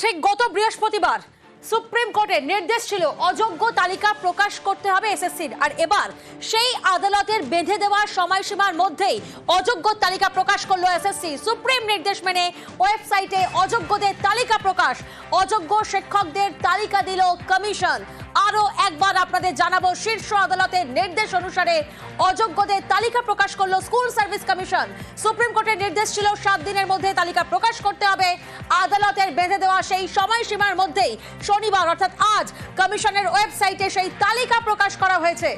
ঠিক গত বৃহস্পতিবার সুপ্রিম কোর্টের নির্দেশ ছিল অযোগ্য তালিকা প্রকাশ করতে হবে এসএসসির। আর এবার সেই আদালতের বেঁধে দেওয়ার সময়সীমার মধ্যেই অযোগ্য তালিকা প্রকাশ করল এসএসসি। সুপ্রিম নির্দেশ মেনে ওয়েবসাইটে অযোগ্যদের তালিকা প্রকাশ, অযোগ্য শিক্ষকদের তালিকা দিল কমিশন। আরও একবার আপনাদের জানাব, শীর্ষ আদালতের নির্দেশ অনুসারে অযোগ্যদের তালিকা প্রকাশ করল স্কুল সার্ভিস কমিশন। সুপ্রিম কোর্টের নির্দেশ ছিল সাত দিনের মধ্যে তালিকা প্রকাশ করতে হবে। আদালতের বেঁধে দেওয়া সেই সময়সীমার মধ্যেই শনিবার, অর্থাৎ আজ, কমিশনের ওয়েবসাইটে সেই তালিকা প্রকাশ করা হয়েছে।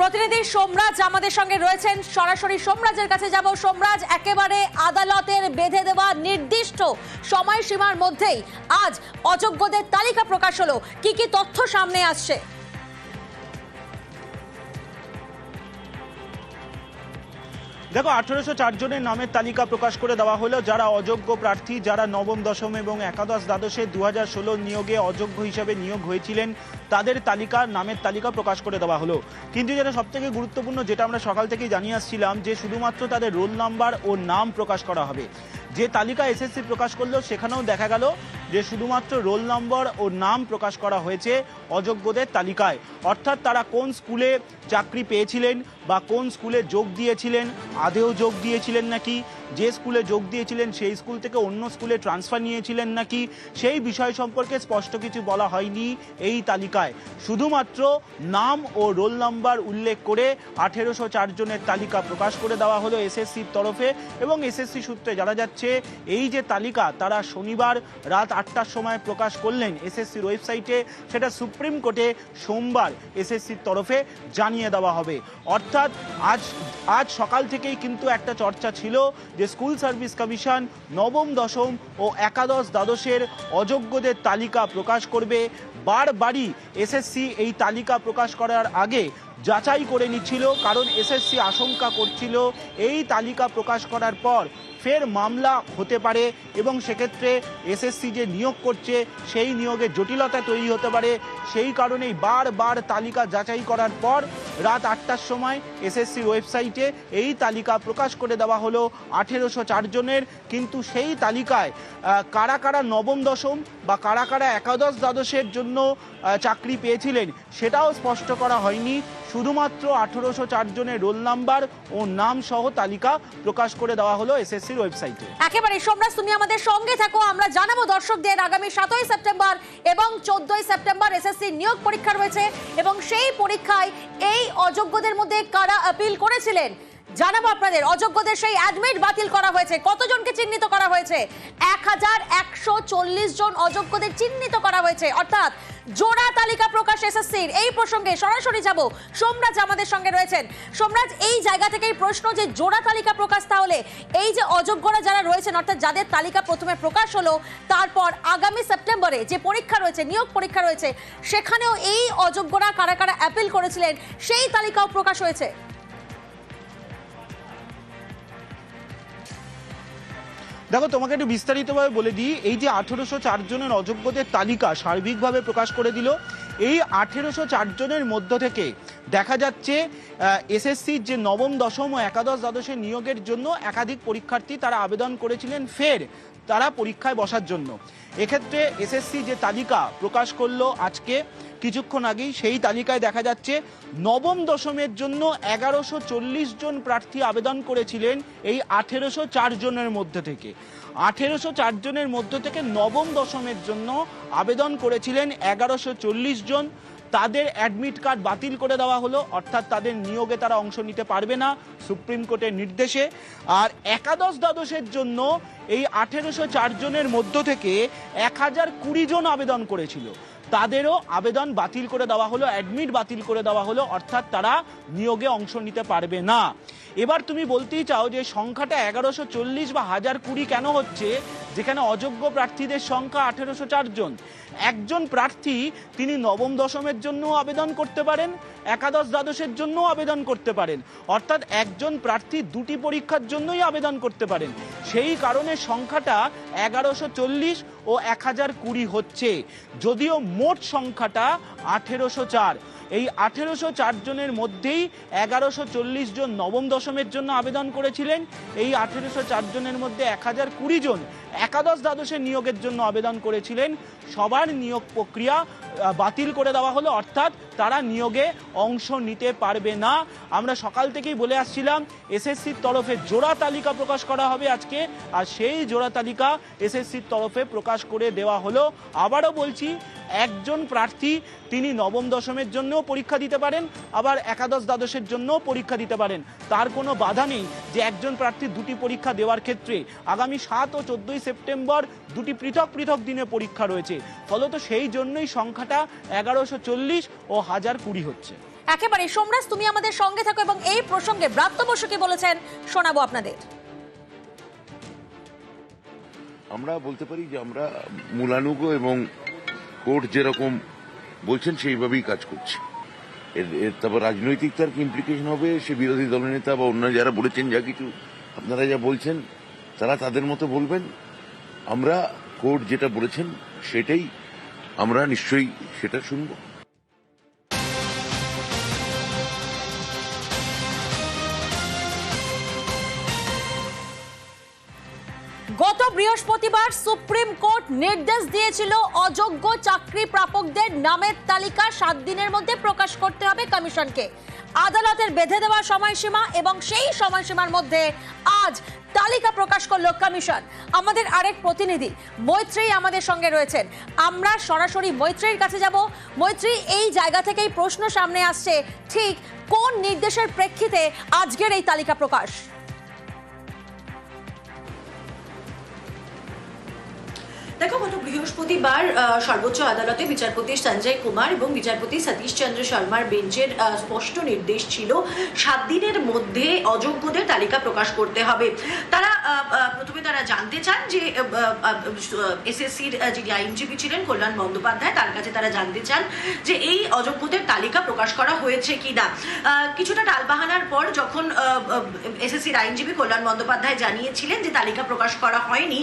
প্রতিনিধি সোমরাজ আমাদের সঙ্গে রয়েছেন। সরাসরি সোমরাজের কাছে যাব। সোমরাজ, একেবারে আদালতের বেঁধে দেওয়া নির্দিষ্ট সময়সীমার মধ্যেই আজ অযোগ্যদের তালিকা প্রকাশ হলো। কি কি তথ্য সামনে আসছে? দেখো, আঠেরোশো চার জনের নামের তালিকা প্রকাশ করে দেওয়া হলো। যারা অযোগ্য প্রার্থী, যারা নবম, দশম এবং একাদশ দ্বাদশে দু হাজার ষোলো নিয়োগে অযোগ্য হিসাবে নিয়োগ হয়েছিলেন, তাদের তালিকা, নামের তালিকা প্রকাশ করে দেওয়া হলো। কিন্তু যেটা সব থেকে গুরুত্বপূর্ণ, যেটা আমরা সকাল থেকেই জানিয়ে আসছিলাম, যে শুধুমাত্র তাদের রোল নাম্বার ও নাম প্রকাশ করা হবে। যে তালিকা এসএসসি প্রকাশ করল, সেখানেও দেখা গেল যে শুধুমাত্র রোল নম্বর ও নাম প্রকাশ করা হয়েছে অযোগ্যদের তালিকায়। অর্থাৎ তারা কোন স্কুলে চাকরি পেয়েছিলেন বা কোন স্কুলে যোগ দিয়েছিলেন, আদেও যোগ দিয়েছিলেন নাকি, যে স্কুলে যোগ দিয়েছিলেন সেই স্কুল থেকে অন্য স্কুলে ট্রান্সফার নিয়েছিলেন নাকি, সেই বিষয় সম্পর্কে স্পষ্ট কিছু বলা হয়নি এই তালিকায়। শুধুমাত্র নাম ও রোল নাম্বার উল্লেখ করে আঠেরোশো জনের তালিকা প্রকাশ করে দেওয়া হলো এসএসসির তরফে এবং এসএসসি সূত্রে জানা যাচ্ছে, এই যে তালিকা তারা শনিবার রাত আটটার সময় প্রকাশ করলেন এসএসসির ওয়েবসাইটে, সেটা সুপ্রিম কোর্টে সোমবার এসএসসির তরফে জানিয়ে দেওয়া হবে। অর্থাৎ আজ আজ সকাল থেকেই কিন্তু একটা চর্চা ছিল যে স্কুল সার্ভিস কমিশন নবম, দশম ও একাদশ দ্বাদশের অযোগ্যদের তালিকা প্রকাশ করবে। বারবারই এসএসসি এই তালিকা প্রকাশ করার আগে যাচাই করে নিচ্ছিল, কারণ এসএসসি আশঙ্কা করছিল। এই তালিকা প্রকাশ করার পর ফের মামলা হতে পারে এবং সেক্ষেত্রে এসএসসি যে নিয়োগ করছে, সেই নিয়োগে জটিলতা তৈরি হতে পারে। সেই কারণেই বারবার তালিকা যাচাই করার পর রাত আটটার সময় এসএসসির ওয়েবসাইটে এই তালিকা প্রকাশ করে দেওয়া হলো আঠেরোশো জনের। কিন্তু সেই তালিকায় কারা কারা নবম, দশম বা কারা কারা একাদশ দ্বাদশের জন্য চাকরি পেয়েছিলেন সেটাও স্পষ্ট করা হয়নি। শুধুমাত্র আঠেরোশো জনের রোল নাম্বার ও নাম সহ তালিকা প্রকাশ করে দেওয়া হলো এসএসসির ওয়েবসাইটে। একেবারে সোমরাজ তুমি আমাদের সঙ্গে থাকো। আমরা জানাব দর্শকদের আগামী সাতই সেপ্টেম্বর এবং চোদ্দই সেপ্টেম্বর এসএসসি নিয়োগ পরীক্ষা রয়েছে এবং সেই পরীক্ষায় এই অযোগ্যদের মধ্যে কারা আপিল করেছিলেন? জানাব আপনাদের, অযোগ্যদের সেই অ্যাডমিট বাতিল করা হয়েছে। কতজনকে চিহ্নিত করা হয়েছে? এক হাজার একশো চল্লিশ জন অযোগ্যদের চিহ্নিত করা হয়েছে। অর্থাৎ জোড়া তালিকা প্রকাশ এসএসসির। এই প্রসঙ্গে সরাসরি যাব। সোমরাজ আমাদের সঙ্গে রয়েছেন। সোমরাজ, এই জায়গা থেকেই প্রশ্ন যে জোড়া তালিকা প্রকাশ তাহলে এই যে অযোগ্যরা যারা রয়েছেন, অর্থাৎ যাদের তালিকা প্রথমে প্রকাশ হলো, তারপর আগামী সেপ্টেম্বরে যে পরীক্ষা রয়েছে, নিয়োগ পরীক্ষা রয়েছে, সেখানেও এই অযোগ্যরা কারা কারা অ্যাপিল করেছিলেন, সেই তালিকাও প্রকাশ হয়েছে। দেখো, তোমাকে একটু বিস্তারিতভাবে বলে দিই, এই যে আঠেরোশো জনের অযোগ্যদের তালিকা সার্বিকভাবে প্রকাশ করে দিল। এই আঠেরোশো চার জনের মধ্য থেকে দেখা যাচ্ছে এসএসসির যে নবম, দশম ও একাদশ দ্বাদশের নিয়োগের জন্য একাধিক পরীক্ষার্থী তারা আবেদন করেছিলেন। ফের তারা পরীক্ষায় বসার জন্য। এক্ষেত্রে এসএসসি যে তালিকা প্রকাশ করল আজকে, কিছুক্ষণ আগেই সেই তালিকায় দেখা যাচ্ছে নবম দশমের জন্য এগারোশো চল্লিশ জন প্রার্থী আবেদন করেছিলেন এই আঠেরোশো চার জনের মধ্যে থেকে। আঠেরোশো চার জনের মধ্য থেকে নবম দশমের জন্য আবেদন করেছিলেন এগারোশো চল্লিশ জন। তাদের অ্যাডমিট কার্ড বাতিল করে দেওয়া হলো, অর্থাৎ তাদের নিয়োগে তারা অংশ নিতে পারবে না সুপ্রিম কোর্টের নির্দেশে। আর একাদশ দ্বাদশের জন্য এই আঠেরোশো চার জনের মধ্য থেকে এক হাজার কুড়ি জন আবেদন করেছিল। তাদেরও আবেদন বাতিল করে দেওয়া হলো অ্যাডমিট বাতিল করে দেওয়া হলো, অর্থাৎ তারা নিয়োগে অংশ নিতে পারবে না। এবার তুমি বলতেই চাও যে সংখ্যাটা এগারোশো চল্লিশ বা হাজার কুড়ি কেন হচ্ছে? যেখানে অযোগ্য প্রার্থীদের সংখ্যা আঠেরোশো জন। একজন প্রার্থী তিনি নবম দশমের জন্য আবেদন করতে পারেন, একাদশ দ্বাদশের জন্য আবেদন করতে পারেন। অর্থাৎ একজন প্রার্থী দুটি পরীক্ষার জন্যই আবেদন করতে পারেন। সেই কারণে সংখ্যাটা এগারোশো চল্লিশ ও এক হাজার কুড়ি হচ্ছে। যদিও মোট সংখ্যাটা আঠেরোশো চার। এই আঠেরোশো চার জনের মধ্যেই এগারোশো চল্লিশ জন নবম দশমের জন্য আবেদন করেছিলেন। এই আঠেরোশো চার জনের মধ্যে এক হাজার কুড়ি জন একাদশ দ্বাদশের নিয়োগের জন্য আবেদন করেছিলেন। সবার নিয়োগ প্রক্রিয়া বাতিল করে দেওয়া হলো, অর্থাৎ তারা নিয়োগে অংশ নিতে পারবে না। আমরা সকাল থেকেই বলে আসছিলাম, এসএসসির তরফে জোড়া তালিকা প্রকাশ করা হবে আজকে, আর সেই জোড়া তালিকা এসএসসির তরফে প্রকাশ করে দেওয়া হলো। আবারও বলছি একজন প্রার্থী তিনি নবম দশমের জন্যও পরীক্ষা দিতে পারেন আবার একাদশ দ্বাদশের জন্যও পরীক্ষা দিতে পারেন। তার কোনো বাধা নেই যে একজন প্রার্থী দুটি পরীক্ষা দেওয়ার ক্ষেত্রে আগামী সাত ও চোদ্দোই সেপ্টেম্বর দুটি পৃথক পৃথক দিনে পরীক্ষা রয়েছে। ফলত সেই জন্যই সংখ্যাটা এগারোশো চল্লিশ ও হাজার কুড়ি হচ্ছে। একেবারে সোমরাজ তুমি আমাদের সঙ্গে থাকো এবং এই প্রসঙ্গে ব্রাত্য বসু কি বলেছেন শোনাবো আপনাদের। আমরা বলতে পারি যে আমরা মূলানুগ এবং কোর্ট যেরকম বলছেন, সেইভাবেই কাজ করছে। এর তারপর রাজনৈতিক তার কি ইমপ্লিকেশন হবে? সে বিরোধী দলনেতা বা অন্য যারা বলেছেন, যা কিছু আপনারা যা বলছেন, তারা তাদের মতো বলবেন? আমরা কোর্ট যেটা বলেছেন, সেটাই আমরা নিশ্চয়ই সেটা শুনব। গত বৃহস্পতিবার সুপ্রিম কোর্ট নির্দেশ দিয়েছিল অযোগ্য চাকরি প্রাপকদের নামের তালিকা সাত দিনের মধ্যে প্রকাশ করতে হবে কমিশনকে। আদালতের বেঁধে দেওয়া সময়সীমা এবং সেই সময়সীমার মধ্যে আজ তালিকা প্রকাশ করল কমিশন। আমাদের আরেক প্রতিনিধি মৈত্রী আমাদের সঙ্গে রয়েছেন। আমরা সরাসরি মৈত্রীর কাছে যাব। মৈত্রী এই জায়গা থেকেই প্রশ্ন সামনে আসছে, ঠিক কোন নির্দেশের প্রেক্ষিতে আজকের এই তালিকা প্রকাশ? দেখো গত বৃহস্পতিবার সর্বোচ্চ আদালতে বিচারপতি সঞ্জয় কুমার এবং বিচারপতি সতীশ চন্দ্র শর্মার বেঞ্চের স্পষ্ট নির্দেশ ছিল সাত দিনের মধ্যে অযোগ্যদের তালিকা প্রকাশ করতে হবে। তারা প্রথমে তারা জানতে চান যে এসএসসির যিনি আইনজীবী ছিলেন কল্যাণ বন্দ্যোপাধ্যায় তার কাছে তারা জানতে চান যে এই অযোগ্যদের তালিকা প্রকাশ করা হয়েছে কিনা। আহ, কিছুটা টালবাহানার পর যখন এসএসসির আইনজীবী কল্যাণ বন্দ্যোপাধ্যায় জানিয়েছিলেন যে তালিকা প্রকাশ করা হয়নি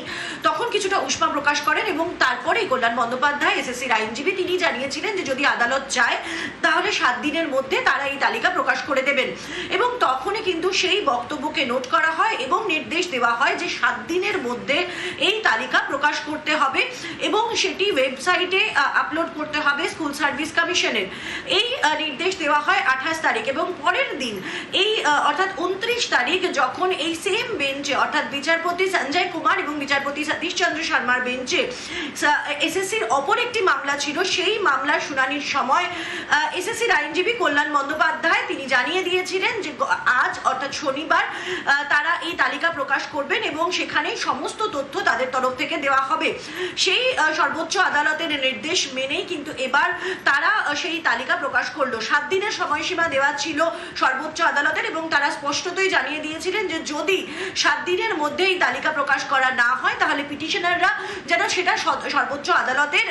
তখন কিছুটা উষ্মা প্রকাশ করেন এবং তারপরেই কল্যাণ বন্দ্যোপাধ্যায়, এসএসসির আইনজীবী, তিনি জানিয়েছিলেন যে যদি আদালত চায়, তাহলে সাত দিনের মধ্যে তারা এই তালিকা প্রকাশ করে দেবেন। এবং তখনই কিন্তু সেই বক্তব্যকে নোট করা হয় এবং নির্দেশ দেওয়া হয় যে সাত দিনের মধ্যে এই তালিকা প্রকাশ করতে হবে এবং সেটি ওয়েবসাইটে আপলোড করতে হবে স্কুল সার্ভিস কমিশনের। এই নির্দেশ দেওয়া হয় আঠাশ তারিখ এবং পরের দিন এই অর্থাৎ উনত্রিশ তারিখ যখন এই সেম বেঞ্চে অর্থাৎ বিচারপতি সঞ্জয় কুমার এবং বিচারপতি সতীশ চন্দ্র শর্মার বেঞ্চে এসএসসির অপর একটি মামলা ছিল, সেই মামলার শুনানির সময় এসএসসির আইনজীবী কল্যাণ বন্দ্যোপাধ্যায় তিনি জানিয়ে দিয়েছিলেন যে আজ অর্থাৎ শনিবার তারা এই তালিকা প্রকাশ করবেন এবং সেখানে সমস্ত তথ্য তাদের তরফ থেকে দেওয়া হবে। সেই সর্বোচ্চ আদালতের নির্দেশ মেনেই কিন্তু এবার তারা সেই তালিকা প্রকাশ করল। সাত দিনের সময়সীমা দেওয়া ছিল সর্বোচ্চ আদালতের এবং তারা স্পষ্টতই জানিয়ে দিয়েছিলেন যে, যদি সাত দিনের মধ্যে এই তালিকা প্রকাশ করা না হয়, তাহলে পিটিশনাররা যেন সেটা সর্বোচ্চ আদালতের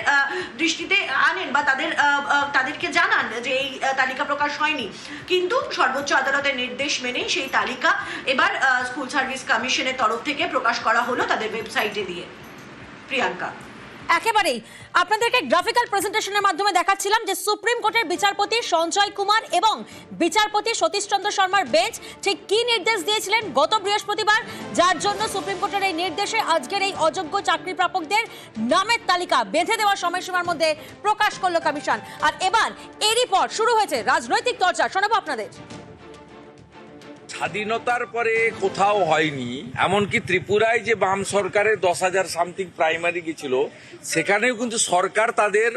দৃষ্টিতে আনেন বা তাদের তাদেরকে জানান যে এই তালিকা প্রকাশ হয়নি। কিন্তু সর্বোচ্চ আদালতের নির্দেশ মেনেই সেই তালিকা এবার স্কুল সার্ভিস কমিশনের তরফ থেকে প্রকাশ করা হলো তাদের ওয়েবসাইটে দিয়ে। প্রিয়াঙ্কা। একেবারেই। আপনাদেরকে গ্রাফিক্যাল প্রেজেন্টেশনের মাধ্যমে দেখাচ্ছিলাম যে সুপ্রিম কোর্টের বিচারপতি সঞ্জয় কুমার এবং বিচারপতি সতীশ চন্দ্র শর্মার বেঞ্চ ঠিক কি নির্দেশ দিয়েছিলেন গত বৃহস্পতিবার, যার জন্য সুপ্রিম কোর্টের এই নির্দেশে আজকের এই অযোগ্য চাকরি প্রাপকদের নামের তালিকা বেঁধে দেওয়ার সময়সীমার মধ্যে প্রকাশ করল কমিশন। আর এবার এরই পর শুরু হয়েছে রাজনৈতিক চর্চা। শোনাবো আপনাদের। স্বাধীনতার পরে কোথাও হয়নি। এমনকি ত্রিপুরায় যে বাম সরকারের দশ হাজার সামথিং প্রাইমারি গেছিল, সেখানেও কিন্তু সরকার তাদের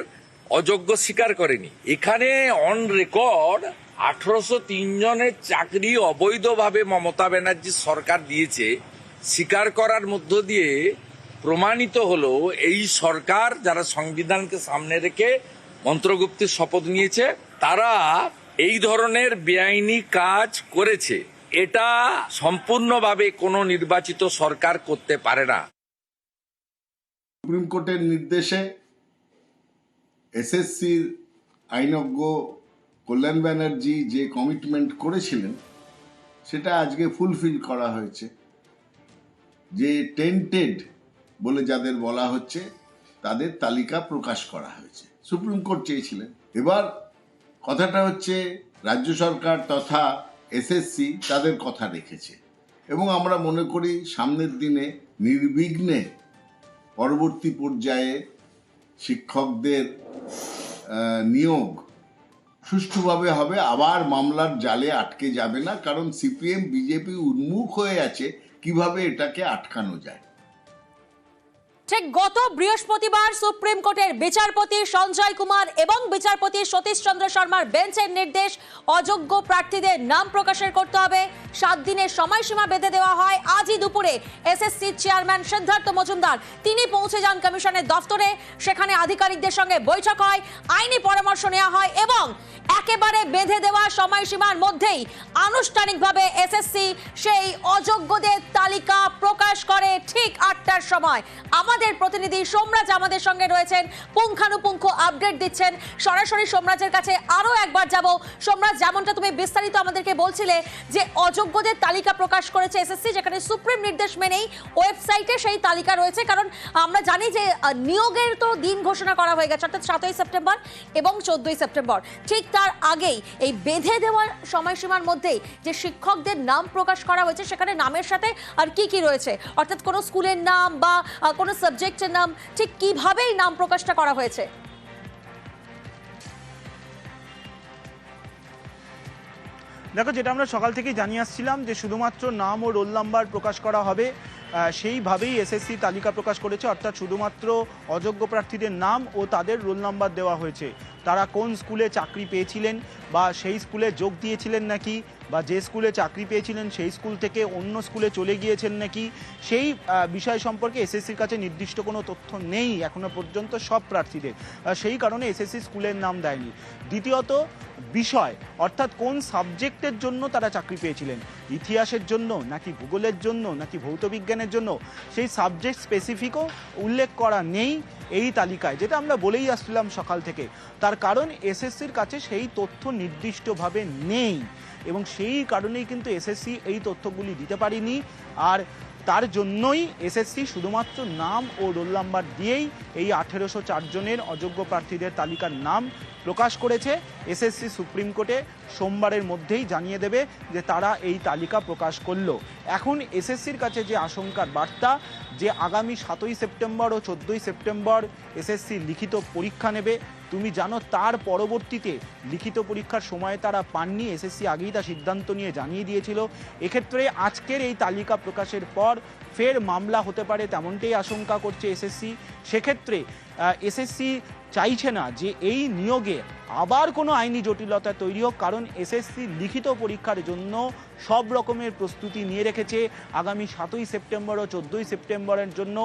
অযোগ্য স্বীকার করেনি। এখানে অন রেকর্ড আঠারোশো তিন জনের চাকরি অবৈধভাবে মমতা ব্যানার্জির সরকার দিয়েছে, স্বীকার করার মধ্য দিয়ে প্রমাণিত হলো এই সরকার যারা সংবিধানকে সামনে রেখে মন্ত্রগুপ্তির শপথ নিয়েছে, তারা এই ধরনের বেআইনি কাজ করেছে। এটা সম্পূর্ণভাবে কোনো নির্বাচিত সরকার করতে পারে না। সুপ্রিম কোর্টের নির্দেশে এসএসসির আইনজ্ঞ কল্যাণ ব্যানার্জি যে কমিটমেন্ট করেছিলেন, সেটা আজকে ফুলফিল করা হয়েছে। যে টেন্টেড বলে যাদের বলা হচ্ছে, তাদের তালিকা প্রকাশ করা হয়েছে। সুপ্রিম কোর্ট চেয়েছিলেন। এবার কথাটা হচ্ছে, রাজ্য সরকার তথা এসএসসি তাদের কথা রেখেছে। এবং আমরা মনে করি সামনের দিনে নির্বিঘ্নে পরবর্তী পর্যায়ে শিক্ষকদের নিয়োগ সুষ্ঠুভাবে হবে। আবার মামলার জালে আটকে যাবে না, কারণ সিপিএম, বিজেপি উন্মুখ হয়ে আছে। কীভাবে এটাকে আটকানো যায়? ঠিক গত বৃহস্পতিবার সুপ্রিম কোর্টের বিচারপতি সঞ্জয় কুমার এবং বিচারপতি সতীশ চন্দ্র শর্মার বেঞ্চের নির্দেশ অযোগ্য প্রার্থীদের নাম প্রকাশের করতে হবে। সাত দিনের সময়সীমা বেঁধে দেওয়া হয়। আজই দুপুরে এসএসসি চেয়ারম্যান সিদ্ধার্থ মজুমদার, তিনি পৌঁছে যান কমিশনের দফতরে। সেখানে আধিকারিকদের সঙ্গে বৈঠক হয়, আইনি পরামর্শ নেওয়া হয় এবং একেবারে বেঁধে দেওয়া সময়সীমার মধ্যেই আনুষ্ঠানিকভাবে এসএসসি সেই অযোগ্যদের তালিকা প্রকাশ করে ঠিক আটটার সময়। আমাদের প্রতিনিধি সোমরাজ আমাদের সঙ্গে রয়েছেন, পুঙ্খানুপুঙ্খ আপডেট দিচ্ছেন। সরাসরি সোমরাজের কাছে আরও একবার যাব। সোমরাজ, যেমনটা তুমি বিস্তারিত আমাদেরকে বলছিলে যে অযোগ্যদের তালিকা প্রকাশ করেছে এসএসসি, যেখানে সুপ্রিম নির্দেশ মেনেই ওয়েবসাইটে সেই তালিকা রয়েছে। কারণ আমরা জানি যে নিয়োগের তো দিন ঘোষণা করা হয়ে গেছে, অর্থাৎ সাতই সেপ্টেম্বর এবং চোদ্দই সেপ্টেম্বর। ঠিক তার আগেই এই বেঁধে দেওয়ার সময়সীমার মধ্যেই যে শিক্ষকদের নাম প্রকাশ করা হয়েছে, সেখানে নামের সাথে আর কি কি রয়েছে? অর্থাৎ কোনো স্কুলের নাম বা কোনো সাবজেক্টের নাম, ঠিক কিভাবেই নাম প্রকাশটা করা হয়েছে? দেখো, যেটা আমরা সকাল থেকেই জানিয়ে আসছিলাম যে শুধুমাত্র নাম ও রোল নাম্বার প্রকাশ করা হবে সেইভাবেই এসএসসি তালিকা প্রকাশ করেছে, অর্থাৎ শুধুমাত্র অযোগ্য প্রার্থীদের নাম ও তাদের রোল নাম্বার দেওয়া হয়েছে। তারা কোন স্কুলে চাকরি পেয়েছিলেন বা সেই স্কুলে যোগ দিয়েছিলেন নাকি বা যে স্কুলে চাকরি পেয়েছিলেন সেই স্কুল থেকে অন্য স্কুলে চলে গিয়েছেন নাকি, সেই বিষয় সম্পর্কে এসএসসির কাছে নির্দিষ্ট কোনো তথ্য নেই এখনও পর্যন্ত, সব প্রার্থীদের। সেই কারণে এসএসসি স্কুলের নাম দেয়নি। দ্বিতীয়ত, বিষয়, অর্থাৎ কোন সাবজেক্টের জন্য তারা চাকরি পেয়েছিলেন? ইতিহাসের জন্য নাকি ভূগোলের জন্য নাকি ভৌতবিজ্ঞানের জন্য? সেই সাবজেক্ট স্পেসিফিকও উল্লেখ করা নেই। এই তালিকায়, যেটা আমরা বলেই আসছিলাম সকাল থেকে, তার কারণ এসএসসির কাছে সেই তথ্য নির্দিষ্টভাবে নেই। এবং সেই কারণেই কিন্তু এসএসসি এই তথ্যগুলি দিতে পারিনি। আর তার জন্যই এসএসসি শুধুমাত্র নাম ও রোল নাম্বার দিয়েই এই আঠেরোশো জনের অযোগ্য প্রার্থীদের তালিকার নাম প্রকাশ করেছে। এসএসসি সুপ্রিম কোর্টে সোমবারের মধ্যেই জানিয়ে দেবে যে তারা এই তালিকা প্রকাশ করল। এখন এসএসসির কাছে যে আশঙ্কার বার্তা, যে আগামী সাতই সেপ্টেম্বর ও চোদ্দোই সেপ্টেম্বর এসএসসি লিখিত পরীক্ষা নেবে তুমি জানো তার পরবর্তীতে লিখিত পরীক্ষার সময় তারা পাননি, এসএসসি আগেই তা সিদ্ধান্ত নিয়ে জানিয়ে দিয়েছিল। এক্ষেত্রে আজকের এই তালিকা প্রকাশের পর ফের মামলা হতে পারে, তেমনটাই আশঙ্কা করছে এসএসসি সেক্ষেত্রে এসএসসি চাইছে না যে এই নিয়োগে আবার কোনো আইনি জটিলতা তৈরি হোক, কারণ এসএসসি লিখিত পরীক্ষার জন্য সব রকমের প্রস্তুতি নিয়ে রেখেছে। আগামী সাতই সেপ্টেম্বর ও চোদ্দোই সেপ্টেম্বরের জন্য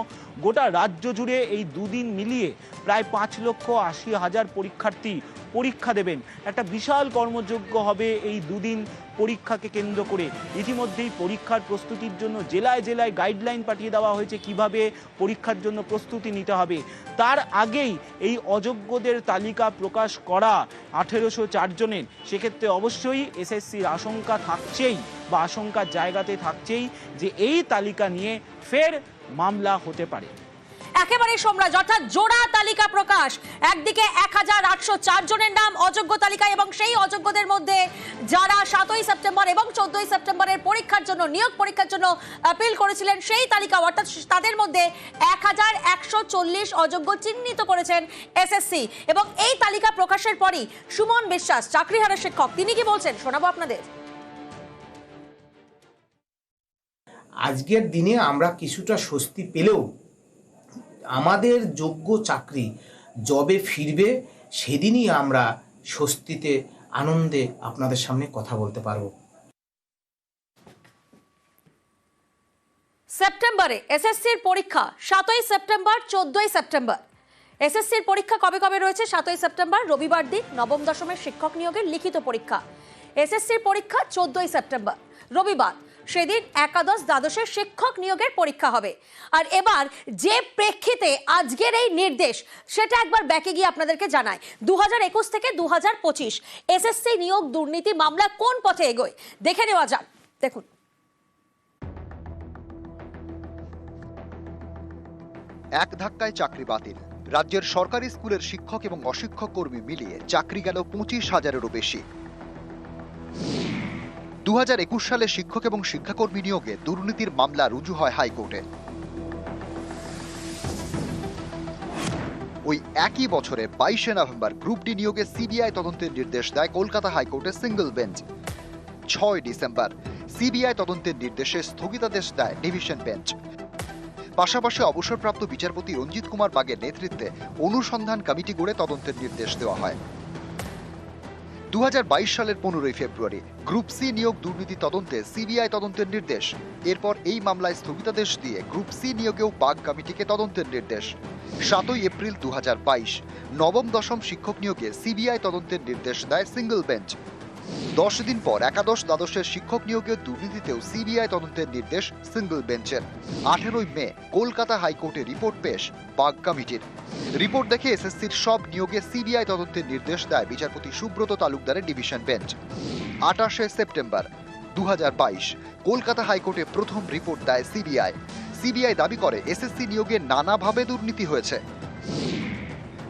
গোটা রাজ্য জুড়ে এই দুদিন মিলিয়ে প্রায় পাঁচ লক্ষ আশি হাজার পরীক্ষার্থী পরীক্ষা দেবেন। একটা বিশাল কর্মযোগ্য হবে এই দুদিন পরীক্ষাকে কেন্দ্র করে ইতিমধ্যেই পরীক্ষার প্রস্তুতির জন্য জেলায় জেলায় গাইডলাইন পাঠিয়ে দেওয়া হয়েছে কীভাবে পরীক্ষার জন্য প্রস্তুতি নিতে হবে। তার আগেই এই অযোগ্যদের তালিকা প্রকাশ করা আঠেরোশো চারজনের সেক্ষেত্রে অবশ্যই এসএসসির আশঙ্কা থাকছেই বা আশঙ্কার জায়গাতে থাকছেই যে এই তালিকা নিয়ে ফের মামলা হতে পারে। একেবারে সোমরাজ, অর্থাৎ জোড়া তালিকা প্রকাশ। একদিকে এক হাজার আটশো চার জনের নাম অযোগ্য তালিকায় এবং সেই অযোগ্যদের মধ্যে যারা সাতই সেপ্টেম্বর এবং চোদ্দই সেপ্টেম্বরের পরীক্ষার জন্য, নিয়োগ পরীক্ষার জন্য আপিল করেছিলেন, সেই তালিকা অর্থাৎ তাদের মধ্যে এক হাজার একশো চল্লিশ অযোগ্য চিহ্নিত করেছেন এসএসসি এবং এই তালিকা প্রকাশের পরই সুমন বিশ্বাস, চাকরিহারা শিক্ষক, তিনি কি বলছেন? শোনাবো আপনাদের। আজকের দিনে আমরা কিছুটা স্বস্তি পেলেও আমাদের যোগ্য চাকরি জবে ফিরবে, সেদিনই আমরা স্বস্তিতে, আনন্দে আপনাদের সামনে কথা বলতে পারব। সেপ্টেম্বরে এসএসসির পরীক্ষা, সাতই সেপ্টেম্বর, চোদ্দই সেপ্টেম্বর। এসএসসির পরীক্ষা কবে কবে রয়েছে? সাতই সেপ্টেম্বর, রবিবার দিন, নবম দশমের শিক্ষক নিয়োগের লিখিত পরীক্ষা। এসএসসির পরীক্ষা, চোদ্দই সেপ্টেম্বর, রবিবার। সেদিন একাদশ দ্বাদশের শিক্ষক নিয়োগের পরীক্ষা হবে। আর এবার যে প্রেক্ষিতে আজকের এই নির্দেশ, সেটা একবার ব্যাকে গিয়ে আপনাদেরকে জানায় দু একুশ থেকে দু হাজার পঁচিশ, এসএসসি নিয়োগ দুর্নীতি মামলা কোন পথে এগোয়? দেখে নেওয়া যাক। দেখুন। এক ধাক্কায় চাকরি বাতিল। রাজ্যের সরকারি স্কুলের শিক্ষক এবং অশিক্ষক কর্মী মিলিয়ে চাকরি গেল পঁচিশ হাজারেরও বেশি। দু হাজার একুশ সালে শিক্ষক এবং শিক্ষাকর্মী নিয়োগে দুর্নীতির মামলা রুজু হয় হাইকোর্টে। ওই একই বছরে বাইশে নভেম্বর গ্রুপ ডি নিয়োগে সিবিআই তদন্তের নির্দেশ দেয় কলকাতা হাইকোর্টের সিঙ্গল বেঞ্চ। ছয় ডিসেম্বর সিবিআই তদন্তের নির্দেশে স্থগিতাদেশ দেয় ডিভিশন বেঞ্চ। পাশাপাশি অবসরপ্রাপ্ত বিচারপতি রঞ্জিত কুমার বাগের নেতৃত্বে অনুসন্ধান কমিটি গড়ে তদন্তের নির্দেশ দেওয়া হয়। দু হাজার বাইশ সালের পনেরোই ফেব্রুয়ারি গ্রুপ সি নিয়োগ দুর্নীতি তদন্তে সিবিআই তদন্তের নির্দেশ। এরপর এই মামলায় স্থগিতাদেশ দিয়ে গ্রুপ সি নিয়োগেও বাগ কমিটিকে তদন্তের নির্দেশ। সাতই এপ্রিল দু হাজার বাইশ, নবম দশম শিক্ষক নিয়োগে সিবিআই তদন্তের নির্দেশ দেয় সিঙ্গল বেঞ্চ। দশ দিন পর একাদশ দ্বাদশের শিক্ষক নিয়োগের দুর্নীতিতেও সিবিআই তদন্তের নির্দেশ সিঙ্গল বেঞ্চের। আঠেরোই মে, কলকাতা হাইকোর্টে রিপোর্ট পেশ বাগ কমিটির রিপোর্ট দেখে এসএসসির সব নিয়োগে সিবিআই তদন্তের নির্দেশ দেয় বিচারপতি সুব্রত তালুকদারের ডিভিশন বেঞ্চ। আটাশে সেপ্টেম্বর দু হাজার বাইশ, কলকাতা হাইকোর্টে প্রথম রিপোর্ট দেয় সিবিআই। সিবিআই দাবি করে এসএসসি নিয়োগে নানাভাবে দুর্নীতি হয়েছে।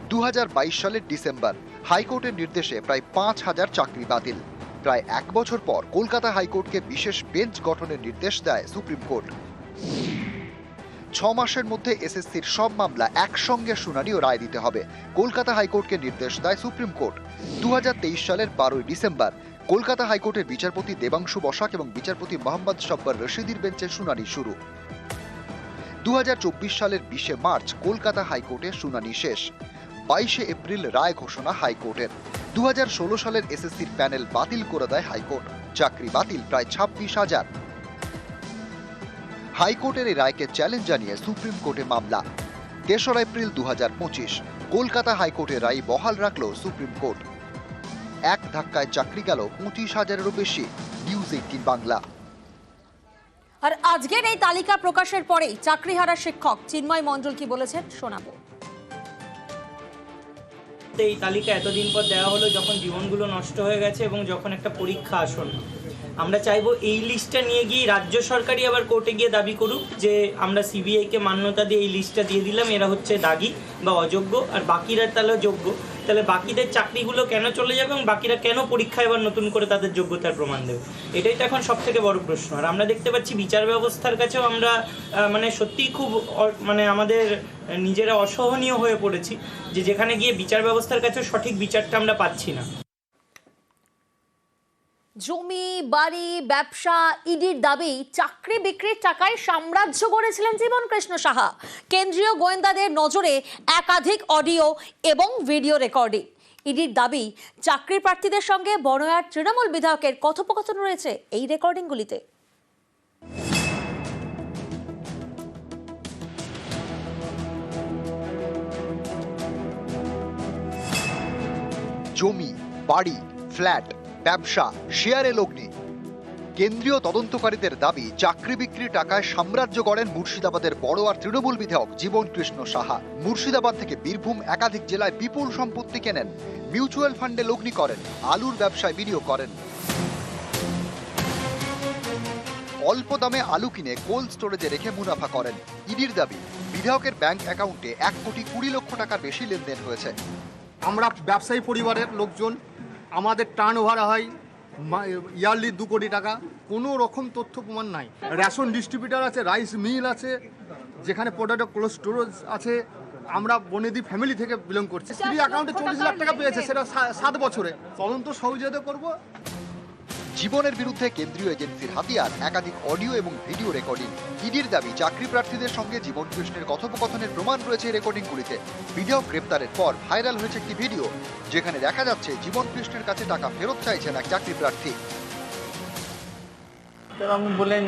দু হাজার বাইশ সালের ডিসেম্বর হাইকোর্টের নির্দেশে প্রায় পাঁচ হাজার চাকরি বাতিল। প্রায় এক বছর পর কলকাতা হাইকোর্টকে বিশেষ বেঞ্চ গঠনের নির্দেশ দেয় সুপ্রিম কোর্ট। ছ মাসের মধ্যে এসএসসির সব মামলা একসঙ্গে শুনানি ও রায় দিতে হবে। কলকাতা হাইকোর্টকে নির্দেশ দেয় সুপ্রিম কোর্ট। দু হাজার তেইশ সালের বারোই ডিসেম্বর, কলকাতা হাইকোর্টের বিচারপতি দেবাংশু বসাক এবং বিচারপতি মোহাম্মদ সব্বর রশিদির বেঞ্চে শুনানি শুরু। দু হাজার চব্বিশ সালের বিশে মার্চ, কলকাতা হাইকোর্টে শুনানি শেষ। বাইশে এপ্রিল রায় ঘোষণা হাইকোর্টের। দু হাজার ষোলো সালের এসএসসির প্যানেল বাতিল করে দেয় হাইকোর্ট। চাকরি বাতিল, প্রায় ছাব্বিশ হাজার। হাইকোর্টের এই রায়কে চ্যালেঞ্জ জানিয়ে সুপ্রিম কোর্টে মামলা। তেসরা এপ্রিল দু হাজার পঁচিশ, কলকাতা হাইকোর্টের রায় বহাল রাখল সুপ্রিম কোর্ট। এক ধাক্কায় চাকরি গেল পঁচিশ হাজারেরও বেশি, নিউজ এইটিন বাংলা। আর আজকের এই তালিকা প্রকাশের পরেই চাকরিহারা শিক্ষক চিন্ময় মণ্ডল কি বলেছেন শোনাবো। তো এই তালিকা এতদিন পর দেওয়া হলো যখন জীবনগুলো নষ্ট হয়ে গেছে এবং যখন একটা পরীক্ষা আসন্ন আমরা চাইব এই লিস্টটা নিয়ে গিয়ে রাজ্য সরকারই আবার কোর্টে গিয়ে দাবি করুক যে আমরা সিবিআইকে মান্যতা দিয়ে এই লিস্টটা দিয়ে দিলাম। এরা হচ্ছে দাগি বা অযোগ্য, আর বাকিরা তাহলে যোগ্য তাহলে বাকিদের চাকরিগুলো কেন চলে যাবে এবং বাকিরা কেন পরীক্ষা এবার নতুন করে তাদের যোগ্যতার প্রমাণ দেবে? এটাই তো এখন সব থেকে বড় প্রশ্ন। আর আমরা দেখতে পাচ্ছি বিচার ব্যবস্থার কাছেও আমরা মানে সত্যিই খুব মানে আমাদের নিজেরা অসহনীয় হয়ে পড়েছি যে যেখানে গিয়ে বিচার ব্যবস্থার কাছেও সঠিক বিচারটা আমরা পাচ্ছি না। জমি, বাড়ি, ব্যবসা, ইডির দাবি, চাকরি বিক্রির টাকায় সাম্রাজ্য গড়েছিলেন জীবন কৃষ্ণ সাহা। কেন্দ্রীয় গোয়েন্দাদের নজরে একাধিক অডিও এবং ভিডিও রেকর্ডিং। ইডির দাবি, চাকরি প্রার্থীদের সঙ্গে বড়য়ার তৃণমূল বিধায়কের কথোপকথন রয়েছে এই রেকর্ডিংগুলিতে। জমি, বাড়ি, ফ্ল্যাট ব্যবসা, শেয়ারে লগ্নি কেন্দ্রীয় তদন্তকারীদের দাবি, চাকরি বিক্রির টাকায় সাম্রাজ্য গড়েন মুর্শিদাবাদের বড় আর তৃণমূল বিধায়ক জীবন কৃষ্ণ সাহা। মুর্শিদাবাদ থেকে বীরভূম একাধিক জেলায় বিপুল সম্পত্তি কেনেন। মিউচুয়াল ফান্ডে লগ্নি করেন, আলুর ব্যবসায় বিনিয়োগ করেন। অল্প দামে আলু কিনে কোল্ড স্টোরেজে রেখে মুনাফা করেন। ইডির দাবি, বিধায়কের ব্যাংক অ্যাকাউন্টে এক কোটি কুড়ি লক্ষ টাকার বেশি লেনদেন হয়েছে। আমরা ব্যবসায়ী পরিবারের লোকজন আমাদের টার্ন ওভার হয় ইয়ারলি দু কোটি টাকা। কোনো রকম তথ্য প্রমাণ নাই। রেশন ডিস্ট্রিবিউটার আছে রাইস মিল আছে যেখানে প্রোডাক্ট কোল্ড স্টোরেজ আছে। আমরা বনেদি ফ্যামিলি থেকে বিলং করছি। স্ত্রী অ্যাকাউন্টে চল্লিশ লাখ টাকা পেয়েছে সেটা সাত বছরে। তদন্ত সহযোগিতা করব। জীবনের বিরুদ্ধে কেন্দ্রীয় এজেন্সির হাতিয়ার একাধিক অডিও এবং ভিডিও রেকর্ডিং। ইডির দাবি চাকরি প্রার্থীদের সঙ্গে জীবন কৃষ্ণের কথোপকথনের প্রমাণ রয়েছে রেকর্ডিংগুলিতে। বিধায়ক গ্রেপ্তারের পর ভাইরাল হয়েছে একটি ভিডিও যেখানে দেখা যাচ্ছে জীবন কৃষ্ণের কাছে টাকা ফেরত চাইছেন এক চাকরি প্রার্থী। আপনি বললেন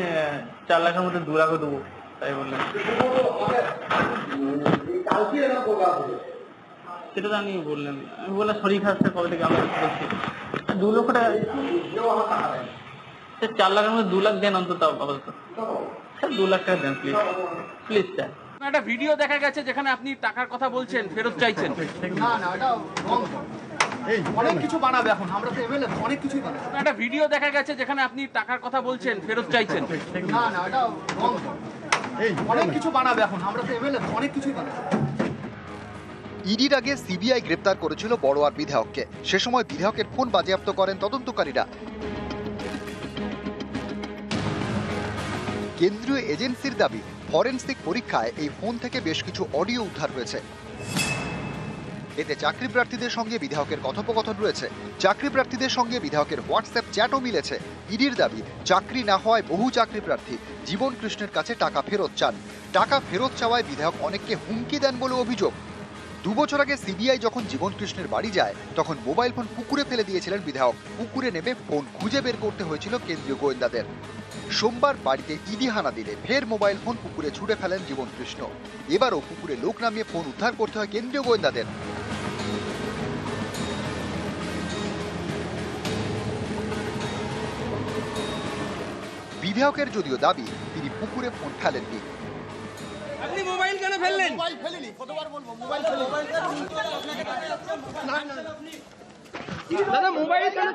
চার লাখের মধ্যে দু লাখও দেবো তাই বললেন। সেটা তো আমি বললাম। আমি বললাম শরীর খাচ্ছে কবে থেকে আমরা বলছি? দু লক্ষ টাকা। চার লাখের মধ্যে দু লাখ দেন অন্তত আপাতত। স্যার দু লাখ টাকা দেন প্লিজ প্লিজ স্যার। একটা ভিডিও দেখা গেছে যেখানে আপনি টাকার কথা বলছেন ফেরত চাইছেন। না না এটা। অনেক কিছু বানাবে এখন আমরা তো এমএলএ অনেক কিছুই বানাবে। একটা ভিডিও দেখা গেছে যেখানে আপনি টাকার কথা বলছেন ফেরত চাইছেন। না না এটা। অনেক কিছু বানাবে এখন আমরা তো এমএলএ অনেক কিছুই বানাবে। ইডির আগে সিবিআই গ্রেপ্তার করেছিল বড়োয়ার বিধায়ককে। সে সময় বিধায়কের ফোন বাজেয়াপ্ত করেন তদন্তকারীরা। কেন্দ্রীয় এজেন্সির দাবি, ফরেন্সিক পরীক্ষায় এই ফোন থেকে বেশ কিছু অডিও উদ্ধার হয়েছে। এতে চাকরি প্রার্থীদের সঙ্গে বিধায়কের কথোপকথন রয়েছে। চাকরি প্রার্থীদের সঙ্গে বিধায়কের হোয়াটসঅ্যাপ চ্যাটও মিলেছে। ইডির দাবি, চাকরি না হওয়ায় বহু চাকরি প্রার্থী জীবন কৃষ্ণের কাছে টাকা ফেরত চান। টাকা ফেরত চাওয়ায় বিধায়ক অনেককে হুমকি দেন বলে অভিযোগ। দু বছর আগে সিবিআই যখন জীবন কৃষ্ণের বাড়ি যায়, তখন মোবাইল ফোন পুকুরে ফেলে দিয়েছিলেন বিধায়ক। পুকুরে নেমে ফোন খুঁজে বের করতে হয়েছিল কেন্দ্রীয় গোয়েন্দাদের। সোমবার বাড়িতে ইডি হানা দিলে ফের মোবাইল ফোন পুকুরে ছুড়ে ফেলেন জীবন কৃষ্ণ এবারও পুকুরে লোক নামিয়ে ফোন উদ্ধার করতে হয় কেন্দ্রীয় গোয়েন্দাদের। বিধায়কের যদিও দাবি, তিনি পুকুরে ফোন ফেলেননি। আপনি মোবাইল কেন ফেললেন? মোবাইল ফেলিনি কতবার বলব? মোবাইল ফেলিনি। না না দাদা মোবাইল কেন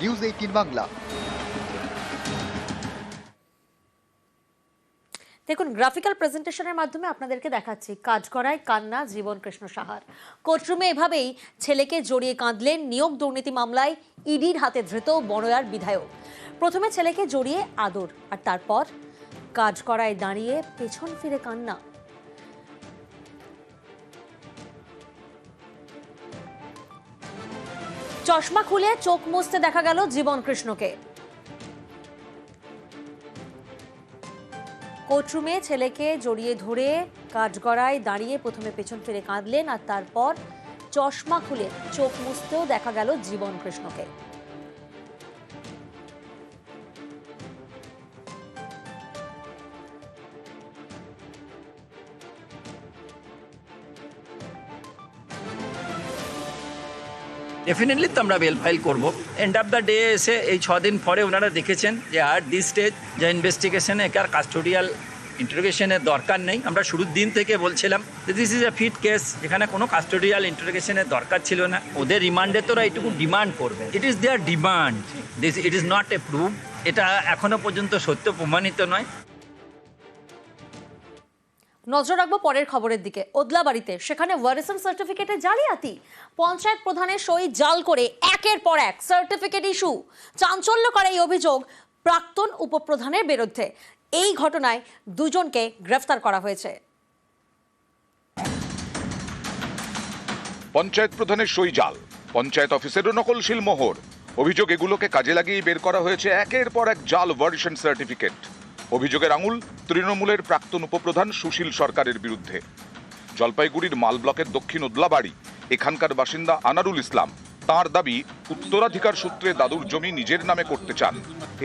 নিউজ এইটিন বাংলা। দেখুন গ্রাফিক্যাল প্রেজেন্টেশনের মাধ্যমে আপনাদেরকে দেখাচ্ছি। কাজ করায় কান্না জীবন কৃষ্ণ সাহার। কোর্টরুমে এভাবেই ছেলেকে জড়িয়ে কাঁদলেন নিয়োগ দুর্নীতি মামলায় ইডির হাতে ধৃত বড়য়ার বিধায়ক। প্রথমে ছেলেকে জড়িয়ে আদর আর তারপর কাজ করায় দাঁড়িয়ে পেছন ফিরে কান্না। চশমা খুলে চোখ মুছতে দেখা গেল জীবন কৃষ্ণকে। কোর্টরুমে ছেলেকে জড়িয়ে ধরে কাঠগড়ায় দাঁড়িয়ে প্রথমে পেছন ফিরে কাঁদলেন আর তারপর চশমা খুলে চোখ মুছতেও দেখা গেল জীবন কৃষ্ণকে। ডেফিনেটলি তো আমরা বেল ফাইল করব। এন্ড অফ দ্য ডে এসে এই ছ দিন পরে ওনারা দেখেছেন যে, আর ডি স্টেজ যে ইনভেস্টিগেশনে একার কাস্টোডিয়াল ইন্টারোগেশনের দরকার নেই। আমরা শুরুর দিন থেকে বলছিলাম this is a fit case এখানে কোনো কাস্টোডিয়াল ইন্টারোগেশনের দরকার ছিল না। ওদের রিমান্ডে তোরা এইটুকু ডিমান্ড করবে। It is their demand this it is not a prove এটা এখনও পর্যন্ত সত্য প্রমাণিত নয়। নজর রাখব পরের খবরের দিকে। ওদলাবাড়িতে সেখানে ওয়ারেসন সার্টিফিকেটে জালিয়াতি। পঞ্চায়েত প্রধানের সই জাল করে একের পর এক সার্টিফিকেট ইস্যু চাঞ্চল্যকর এই অভিযোগ প্রাক্তন উপপ্রধানের বিরুদ্ধে। এই ঘটনায় দুজনকে গ্রেফতার করা হয়েছে। পঞ্চায়েত প্রধানের সই জাল। পঞ্চায়েত অফিসেরও নকলশীল মোহর অভিযোগ এগুলোকে কাজে লাগিয়ে বের করা হয়েছে একের পর এক জাল ভার্সন সার্টিফিকেট অভিযোগের আঙুল তৃণমূলের প্রাক্তন উপপ্রধান সুশীল সরকারের বিরুদ্ধে। জলপাইগুড়ির মাল ব্লকের দক্ষিণ ওদলাবাড়ি এখানকার বাসিন্দা আনারুল ইসলাম। তার দাবি, উত্তরাধিকার সূত্রে দাদুর জমি নিজের নামে করতে চান।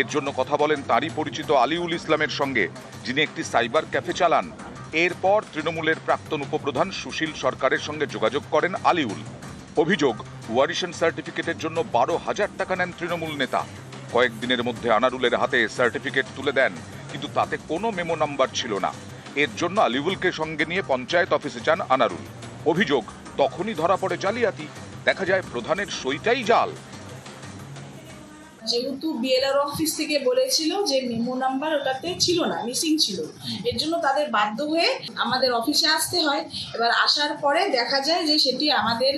এর জন্য কথা বলেন তারই পরিচিত আলিউল ইসলামের সঙ্গে, যিনি একটি সাইবার ক্যাফে চালান। এরপর তৃণমূলের প্রাক্তন উপপ্রধান সুশীল সরকারের সঙ্গে যোগাযোগ করেন আলিউল। অভিযোগ, ওয়ারিশন সার্টিফিকেটের জন্য বারো হাজার টাকা নেন তৃণমূল নেতা। কয়েকদিনের মধ্যে আনারুলের হাতে সার্টিফিকেট তুলে দেন কিন্তু তাতে কোনো মেমো নাম্বার ছিল না। এর জন্য আলিবুলকে সঙ্গে নিয়ে পঞ্চায়েত অফিসে যান আনারুল। অভিযোগ, তখনই ধরা পড়ে জালিয়াতি। দেখা যায় প্রধানের সইটাই জাল। যেহেতু বিএলআর অফিস থেকে বলেছিল যে মেমো নাম্বার ওটাতে ছিল না, মিসিং ছিল। এর জন্য তাদের বাধ্য হয়ে আমাদের অফিসে আসতে হয়। এবার আসার পরে দেখা যায় যে সেটি আমাদের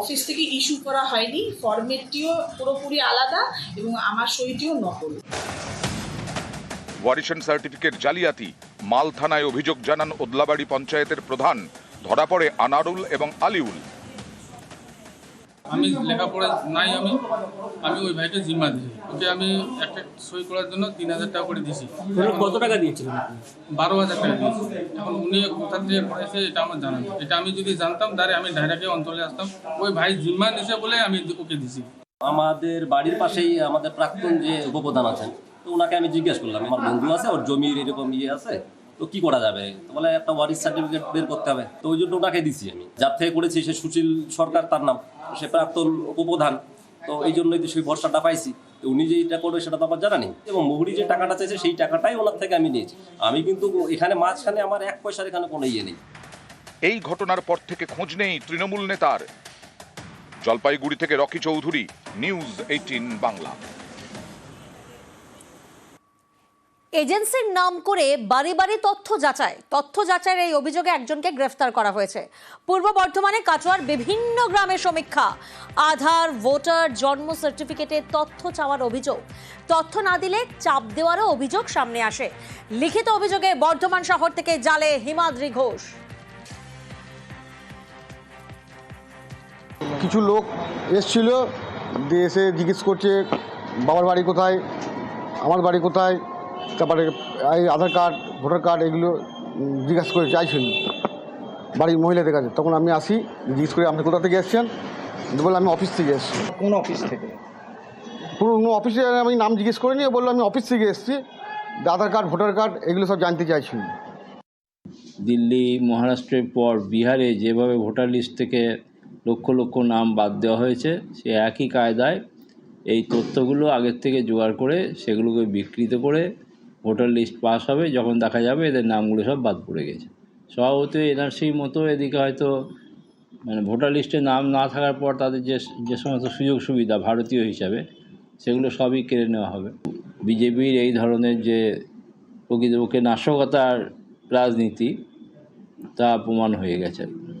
অফিস থেকে ইস্যু করা হয়নি। ফরম্যাটটিও পুরোপুরি আলাদা এবং আমার সইটিও নকল। ওয়ারিশন সার্টিফিকেট জালিয়াতি মাল থানায় অভিযোগ জানান ওদলাবাড়ি পঞ্চায়েতের প্রধান ধরা পড়ে আনারুল এবং আলিউল। আমি লেখাপড়া নাই আমি আমি ওই ভাইকে জিম্মা দিই ওকে আমি একটা সই করার জন্য তিন হাজার টাকা করে দিয়েছি। কত টাকা দিয়েছিলেন বারো হাজার টাকা দিয়েছি। এখন উনি কোথা থেকে করেছে এটা আমার জানা নেই। এটা আমি যদি জানতাম তাহলে আমি ডাইরেক্টে অঞ্চলে আসতাম। ওই ভাই জিম্মা নিছে বলে আমি ওকে দিছি। আমাদের বাড়ির পাশেই আমাদের প্রাক্তন যে উপপ্রধান আছেন তো ওনাকে আমি জিজ্ঞেস করলাম, আমার বন্ধু আছে, ওর জমির এরকম ইয়ে আছে, তো কি করা যাবে? তো বলে, একটা ওয়ারিস সার্টিফিকেট বের করতে হবে। তো ওই জন্য ওনাকে দিছি আমি। যার থেকে করেছি সে সুশীল সরকার, তার নাম। সে প্রাক্তন উপপ্রধান। তো এই জন্যই তো সেই ভরসাটা পাইছি। তো উনি যে এটা করবে, সেটা তো আমার জানা নেই। এবং মুহুরি যে টাকাটা চাইছে, সেই টাকাটাই ওনার থেকে আমি নিয়েছি। আমি কিন্তু এখানে মাঝখানে আমার এক পয়সার এখানে কোনো ইয়ে নেই। এই ঘটনার পর থেকে খোঁজ নেই তৃণমূল নেতার। জলপাইগুড়ি থেকে রকি চৌধুরী, নিউজ এইটিন বাংলা। এজেন্সির নাম করে বাড়ি বাড়ি তথ্য যাচাই। তথ্য যাচাইয়ের এই অভিযোগে একজনকে গ্রেফতার করা হয়েছে। পূর্ব বর্ধমানে কাটোয়ার বিভিন্ন গ্রামে সমীক্ষা। আধার, ভোটার, জন্ম সার্টিফিকেটের তথ্য চাওয়ার অভিযোগ। তথ্য না দিলে চাপ দেওয়ারও অভিযোগ সামনে আসে। লিখিত অভিযোগে বর্ধমান শহর থেকে জালে হিমাদ্রি ঘোষ। কিছু লোক এসছিল, দিয়ে এসে জিজ্ঞেস করছে, বাবার বাড়ি কোথায়? আমার বাড়ি কোথায়? তারপরে এই আধার কার্ড ভোটার কার্ড এগুলো জিজ্ঞাসা করে চাইছিল বাড়ির মহিলাদের কাছে। তখন আমি আসি জিজ্ঞেস করি আপনি কোথা থেকে এসছেন? বলে আমি অফিস থেকে এসেছি। কোন অফিস থেকে? পুরো অফিসে আমি নাম জিজ্ঞেস করিনি বলল আমি অফিস থেকে এসেছি। আধার কার্ড ভোটার কার্ড এগুলো সব জানতে চাইছিল দিল্লি মহারাষ্ট্রের পর বিহারে যেভাবে ভোটার লিস্ট থেকে লক্ষ লক্ষ নাম বাদ দেওয়া হয়েছে সে একই কায়দায় এই তথ্যগুলো আগের থেকে জোগাড় করে সেগুলোকে বিকৃত করে ভোটার লিস্ট পাস হবে, যখন দেখা যাবে এদের নামগুলো সব বাদ পড়ে গেছে। স্বভাবতই এনআরসির মতো এদিকে হয়তো মানে ভোটার লিস্টে নাম না থাকার পর তাদের যে যে সমস্ত সুযোগ সুবিধা ভারতীয় হিসাবে, সেগুলো সবই কেড়ে নেওয়া হবে। বিজেপির এই ধরনের যে প্রকৃতপক্ষে নাশকতার রাজনীতি, তা প্রমাণ হয়ে গেছে।